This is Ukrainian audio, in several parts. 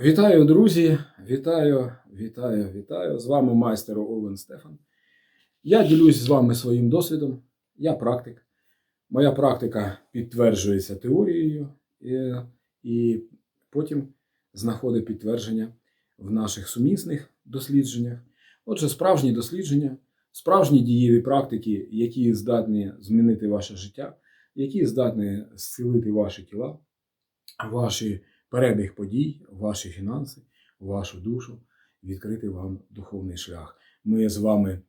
Вітаю, друзі! Вітаю, вітаю, вітаю! З вами майстер Овен Стефан. Я ділюсь з вами своїм досвідом. Я практик. Моя практика підтверджується теорією і, і потім знаходить підтвердження в наших сумісних дослідженнях. Отже, справжні дослідження, справжні дієві практики, які здатні змінити ваше життя, які здатні зцілити ваші тіла, ваші перебіг подій, ваші фінанси, вашу душу, відкрити вам духовний шлях. Ми з вами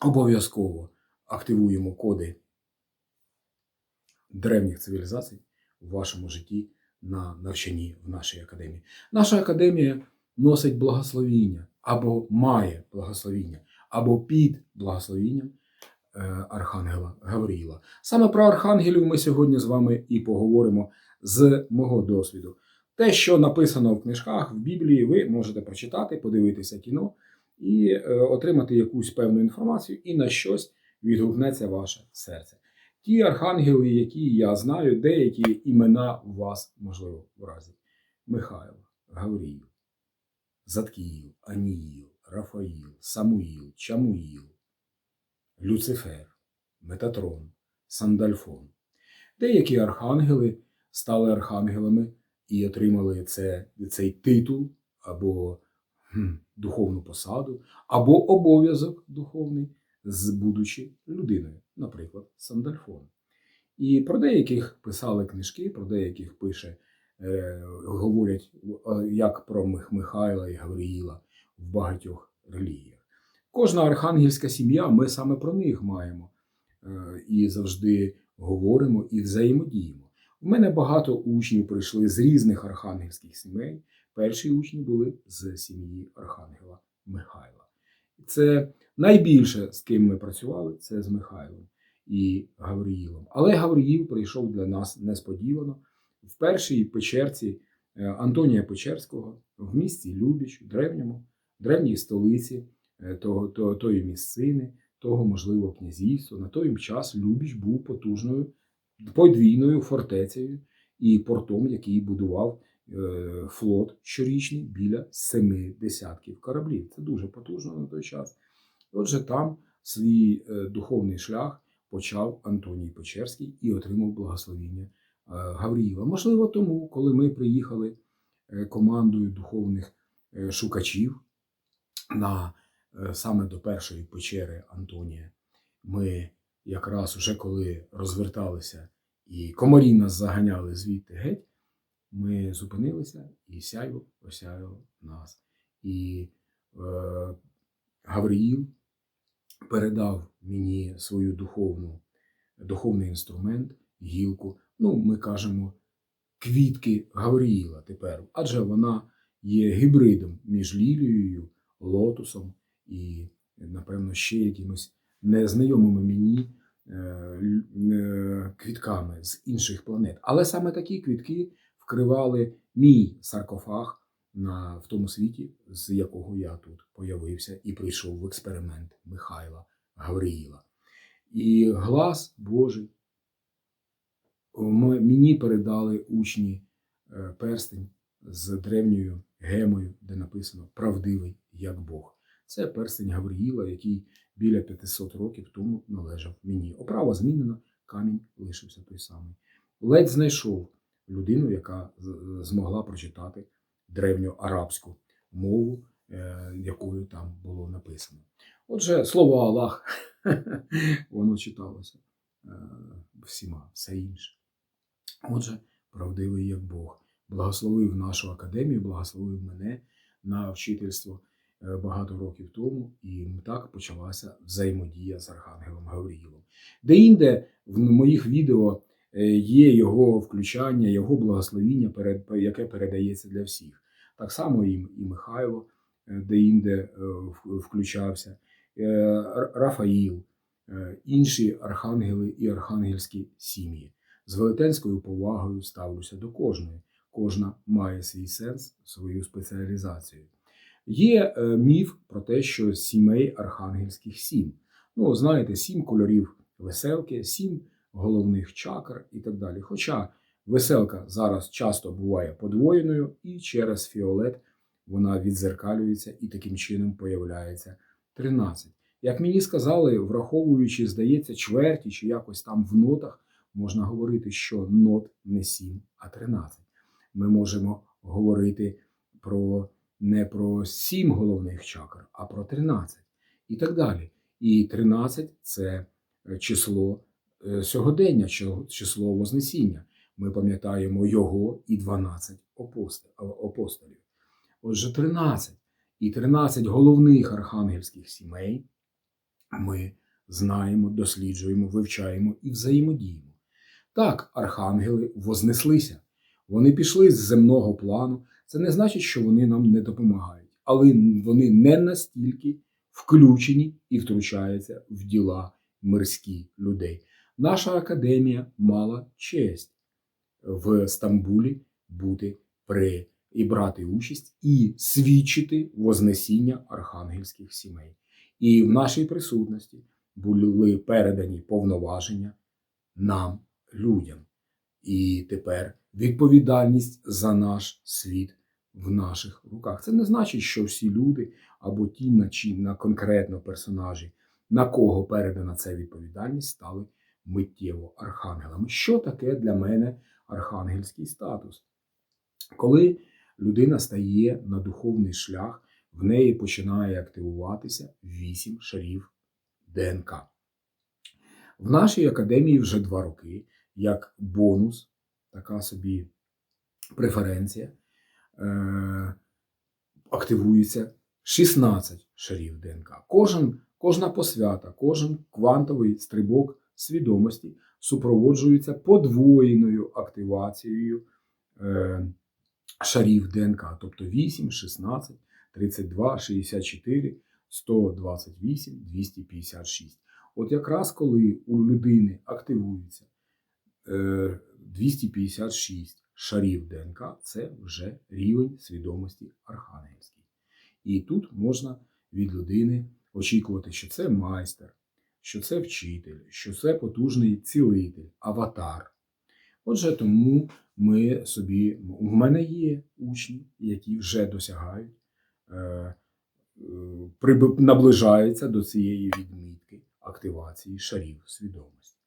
обов'язково активуємо коди древніх цивілізацій в вашому житті на навчанні в нашій академії. Наша академія носить благословіння або має благословіння, або під благословінням е, Архангела Гавріїла. Саме про архангелів ми сьогодні з вами і поговоримо з мого досвіду. Те, що написано в книжках, в Біблії, ви можете прочитати, подивитися кіно і е, отримати якусь певну інформацію, і на щось відгукнеться ваше серце. Ті архангели, які я знаю, деякі імена у вас, можливо, вразять. Михайло, Гавріїл, Заткіїл, Аніїл, Рафаїл, Самуїл, Чамуїл, Люцифер, Метатрон, Сандальфон. Деякі архангели стали архангелами і отримали це, цей титул або хм, духовну посаду, або обов'язок духовний, з будучи людиною, наприклад, Сандальфон. І про деяких писали книжки, про деяких пише, е, говорять е, як про Михайла і Гавриїла в багатьох релігіях. Кожна архангельська сім'я, ми саме про них маємо е, і завжди говоримо і взаємодіємо. У мене багато учнів прийшли з різних архангельських сімей. Перші учні були з сім'ї Архангела Михайла. Це найбільше, з ким ми працювали, це з Михайлом і Гавриїлом. Але Гавриїл прийшов для нас несподівано в першій печерці е, Антонія Печерського в місті Любіч, древньому, древній столиці е, того, тої місцини, того, можливо, князівства. На той час Любіч був потужною подвійною фортецею і портом, який будував е, флот щорічний біля семи десятків кораблів. Це дуже потужно на той час. Отже, там свій е, духовний шлях почав Антоній Печерський і отримав благословіння е, Гавріїла. Можливо, тому, коли ми приїхали командою духовних шукачів на саме до першої печери Антонія, ми якраз уже коли розверталися і комарі нас заганяли звідти геть, ми зупинилися і сяйво осяяло нас. І е, Гавриїл передав мені свою духовну, духовний інструмент, гілку. Ну, ми кажемо, квітки Гавриїла тепер, адже вона є гібридом між лілією, лотусом і, напевно, ще якимось незнайомими мені е, е, квітками з інших планет. Але саме такі квітки вкривали мій саркофаг на, в тому світі, з якого я тут появився і прийшов в експеримент Михайла Гавриїла. І глас Божий мені передали учні е, перстень з древньою гемою, де написано Правдивий як Бог. Це перстень Гавриїла, який біля 500 років тому належав мені. Оправа змінена, камінь лишився той самий. Ледь знайшов людину, яка змогла прочитати древню арабську мову, е, якою там було написано. Отже, слово Аллах, воно читалося е, всіма, все інше. Отже, правдивий як Бог. Благословив нашу академію, благословив мене на вчительство багато років тому, і так почалася взаємодія з Архангелом Гавріїлом. Де-інде в моїх відео е, є його включання, його благословіння, яке передається для всіх. Так само і, Михайло е, де-інде е, включався, е, Рафаїл, е, інші архангели і архангельські сім'ї. З велетенською повагою ставлюся до кожної. Кожна має свій сенс, свою спеціалізацію. Є е, міф про те, що сімей архангельських сім. Ну, знаєте, сім кольорів веселки, сім головних чакр і так далі. Хоча Веселка зараз часто буває подвоєною, і через фіолет вона відзеркалюється і таким чином появляється 13. Як мені сказали, враховуючи, здається, чверті чи якось там в нотах, можна говорити, що нот не 7, а 13. Ми можемо говорити про не про 7 головних чакр, а про 13 і так далі. І 13 це е, число е, сьогодення, число Вознесіння. Ми пам'ятаємо його і 12 апостолів. Отже, 13 і 13 головних архангельських сімей ми знаємо, досліджуємо, вивчаємо і взаємодіємо. Так, архангели вознеслися. Вони пішли з земного плану. Це не значить, що вони нам не допомагають, але вони не настільки включені і втручаються в діла мирські людей. Наша академія мала честь в Стамбулі бути при і брати участь і свідчити вознесіння архангельських сімей. І в нашій присутності були передані повноваження нам, людям. І тепер відповідальність за наш світ в наших руках. Це не значить, що всі люди або ті, на чи на конкретно персонажі, на кого передана ця відповідальність, стали миттєво архангелами. Що таке для мене архангельський статус? Коли людина стає на духовний шлях, в неї починає активуватися вісім шарів ДНК. В нашій академії вже два роки, як бонус, така собі преференція, е- активується 16 шарів ДНК. Кожен, кожна посвята, кожен квантовий стрибок свідомості супроводжується подвоєною активацією е- шарів ДНК, тобто 8, 16, 32, 64, 128, 256. От якраз коли у людини активується е, 256 шарів ДНК, це вже рівень свідомості архангельський. І тут можна від людини очікувати, що це майстер, що це вчитель, що це потужний цілитель, аватар. Отже, тому ми собі, у мене є учні, які вже досягають, е, е, наближаються до цієї відмітки активації шарів свідомості.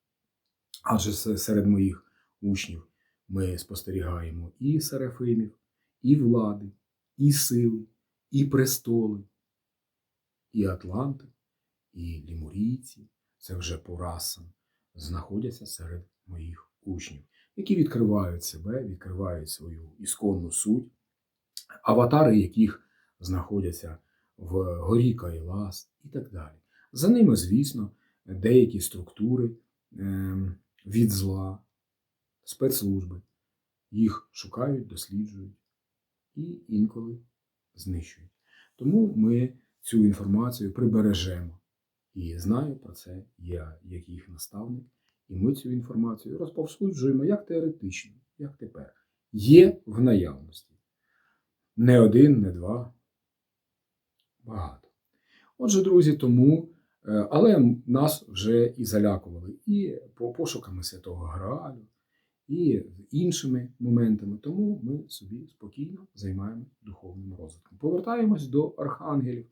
Адже серед моїх учнів ми спостерігаємо і серафимів, і влади, і сили, і престоли, і атланти, і лімурійці. Це вже по расам знаходяться серед моїх учнів, які відкривають себе, відкривають свою ісконну суть, аватари яких знаходяться в горі Кайлас і так далі. За ними, звісно, деякі структури ем, від зла, спецслужби. Їх шукають, досліджують і інколи знищують. Тому ми цю інформацію прибережемо. І знаю про це я, як їх наставник, і ми цю інформацію розповсюджуємо як теоретично, як тепер. Є в наявності. Не один, не два. Багато. Отже, друзі, тому, е, але нас вже і залякували і по пошуками Святого Граалю, і іншими моментами. Тому ми собі спокійно займаємо духовним розвитком. Повертаємось до архангелів.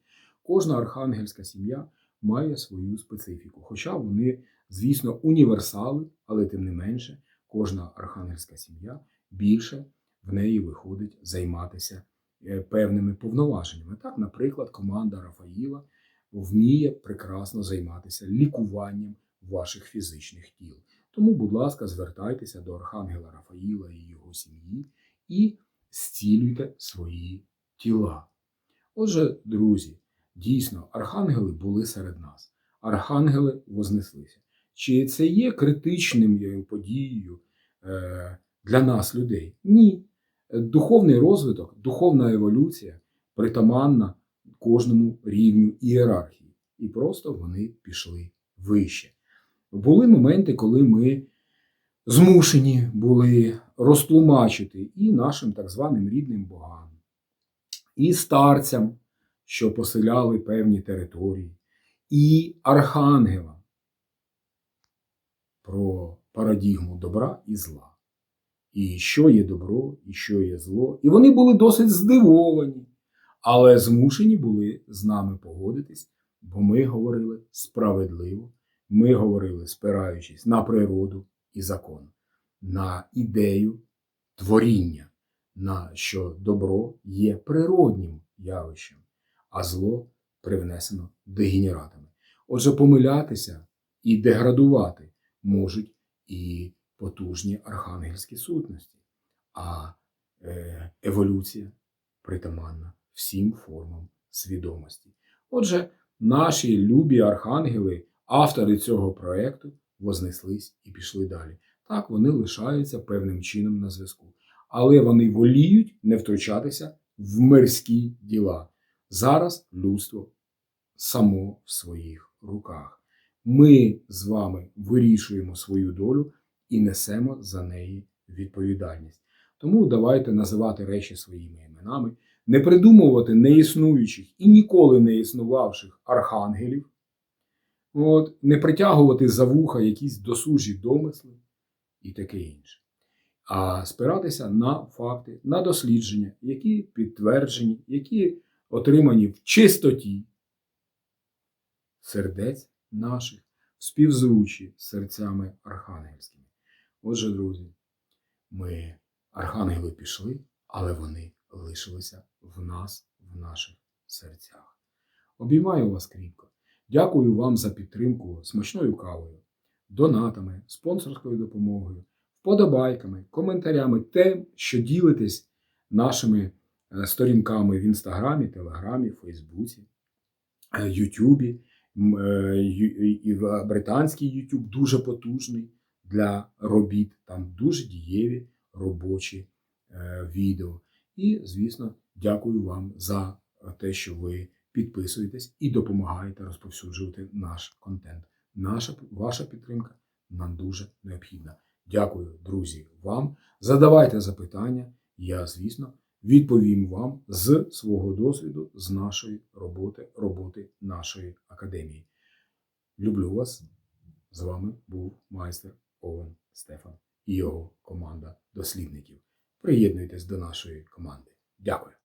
Кожна архангельська сім'я має свою специфіку. Хоча вони, звісно, універсали, але тим не менше, кожна архангельська сім'я більше в неї виходить займатися е, певними повноваженнями. Так, наприклад, команда Рафаїла вміє прекрасно займатися лікуванням ваших фізичних тіл. Тому, будь ласка, звертайтеся до Архангела Рафаїла і його сім'ї і зцілюйте свої тіла. Отже, друзі, дійсно, архангели були серед нас. Архангели вознеслися. Чи це є критичним подією е, для нас, людей? Ні. Духовний розвиток, духовна еволюція притаманна кожному рівню ієрархії. І просто вони пішли вище. Були моменти, коли ми змушені були розтлумачити і нашим так званим рідним богам, і старцям, що поселяли певні території, і архангелам про парадігму добра і зла. і що є добро, і що є зло. І вони були досить здивовані, але змушені були з нами погодитись, бо ми говорили справедливо, ми говорили, спираючись на природу і закон, на ідею творіння, на що добро є природнім явищем, а зло привнесено дегенератами. Отже, помилятися і деградувати можуть і потужні архангельські сутності, а е, еволюція притаманна всім формам свідомості. Отже, наші любі архангели, автори цього проекту, вознеслись і пішли далі. Так, вони лишаються певним чином на зв'язку, але вони воліють не втручатися в мирські діла. Зараз людство само в своїх руках. Ми з вами вирішуємо свою долю і несемо за неї відповідальність. Тому давайте називати речі своїми іменами, не придумувати неіснуючих і ніколи не існувавших архангелів, от, не притягувати за вуха якісь досужі домисли і таке інше. А спиратися на факти, на дослідження, які підтверджені, які отримані в чистоті сердець наших, співзвучі з серцями архангельськими. Отже, друзі, ми, архангели, пішли, але вони лишилися в нас, в наших серцях. Обіймаю вас кріпко. Дякую вам за підтримку смачною кавою, донатами, спонсорською допомогою, вподобайками, коментарями, тим, що ділитесь нашими е, сторінками в Інстаграмі, Телеграмі, Фейсбуці, е, Ютубі. Е, І британський YouTube дуже потужний для робіт. Там дуже дієві робочі відео. І, звісно, дякую вам за те, що ви підписуєтесь і допомагаєте розповсюджувати наш контент. Наша ваша підтримка нам дуже необхідна. Дякую, друзі, вам. Задавайте запитання. Я, звісно, відповім вам з свого досвіду, з нашої роботи, роботи нашої академії. Люблю вас. З вами був майстер Овен Стефан і його команда дослідників. Приєднуйтесь до нашої команди. Дякую.